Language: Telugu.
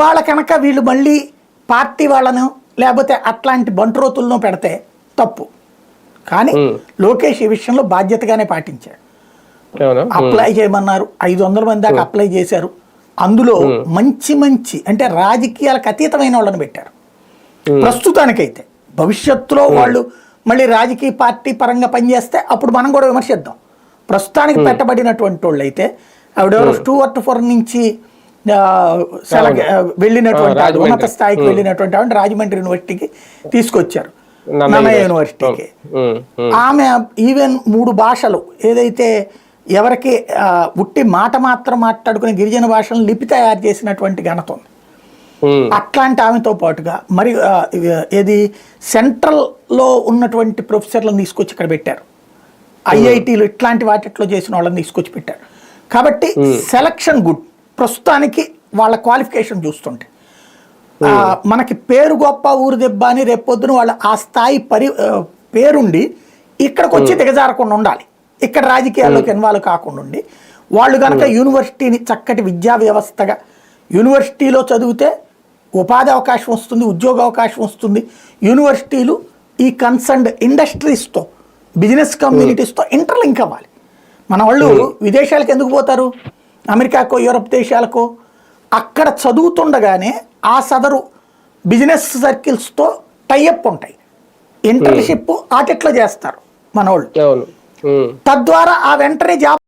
వాళ్ళ కనుక వీళ్ళు మళ్ళీ పార్టీ వాళ్ళను లేకపోతే అట్లాంటి బంట్రోతులను పెడితే తప్పు. కానీ లోకేష్ ఈ విషయంలో బాధ్యతగానే పాటించాడు. అప్లై చేయమన్నారు. ఐదు వందల మంది దాకా అప్లై చేశారు. అందులో మంచి మంచి అంటే రాజకీయాలకు అతీతమైన వాళ్ళని పెట్టారు. ప్రస్తుతానికైతే భవిష్యత్తులో వాళ్ళు మళ్ళీ రాజకీయ పార్టీ పరంగా పనిచేస్తే అప్పుడు మనం కూడా విమర్శిద్దాం. ప్రస్తుతానికి పెట్టబడినటువంటి వాళ్ళు అయితే ఆవిడెవరో స్టూవర్ట్ ఫోర్ నుంచి వెళ్ళినటువంటి ఉన్నత స్థాయికి వెళ్ళినటువంటి ఆవిడ రాజమండ్రి యూనివర్సిటీకి తీసుకొచ్చారు. నన్నయ్య నన్నయ్య యూనివర్సిటీకి. ఆమె ఈవెన్ మూడు భాషలు ఏదైతే ఎవరికి ఉట్టి మాట మాత్రం మాట్లాడుకునే గిరిజన భాషలను లిపి తయారు చేసినటువంటి ఘనత ఉంది. అట్లాంటి ఆమెతో పాటుగా మరి ఏది సెంట్రల్లో ఉన్నటువంటి ప్రొఫెసర్లను తీసుకొచ్చి ఇక్కడ పెట్టారు. ఐఐటీలు ఇట్లాంటి వాటిట్లో చేసిన వాళ్ళని తీసుకొచ్చి పెట్టారు. కాబట్టి సెలక్షన్ గుడ్. ప్రస్తుతానికి వాళ్ళ క్వాలిఫికేషన్ చూస్తుంటే. మనకి పేరు గొప్ప ఊరు దెబ్బ అని రేపొద్దున వాళ్ళ ఆ స్థాయి పరి పేరుండి ఇక్కడికి వచ్చి దిగజారకుండా ఉండాలి. ఇక్కడ రాజకీయాల్లోకి ఇన్వాల్వ్ కాకుండా ఉండి వాళ్ళు కనుక యూనివర్సిటీని చక్కటి విద్యా వ్యవస్థగా యూనివర్సిటీలో చదివితే ఉపాధి అవకాశం వస్తుంది ఉద్యోగ అవకాశం వస్తుంది. యూనివర్సిటీలు ఈ కన్సర్న్డ్ ఇండస్ట్రీస్తో బిజినెస్ కమ్యూనిటీస్తో ఇంటర్లింక్ అవ్వాలి. మన వాళ్ళు విదేశాలకు ఎందుకు పోతారు? అమెరికాకో యూరప్ దేశాలకో అక్కడ చదువుతుండగానే ఆ సదరు బిజినెస్ సర్కిల్స్తో టైఅప్ ఉంటాయి. ఇంటర్న్షిప్ ఆటిట్లో చేస్తారు మన వాళ్ళు అవును. ఉమ్. తద్వారా ఆ వెంటనే జాబ్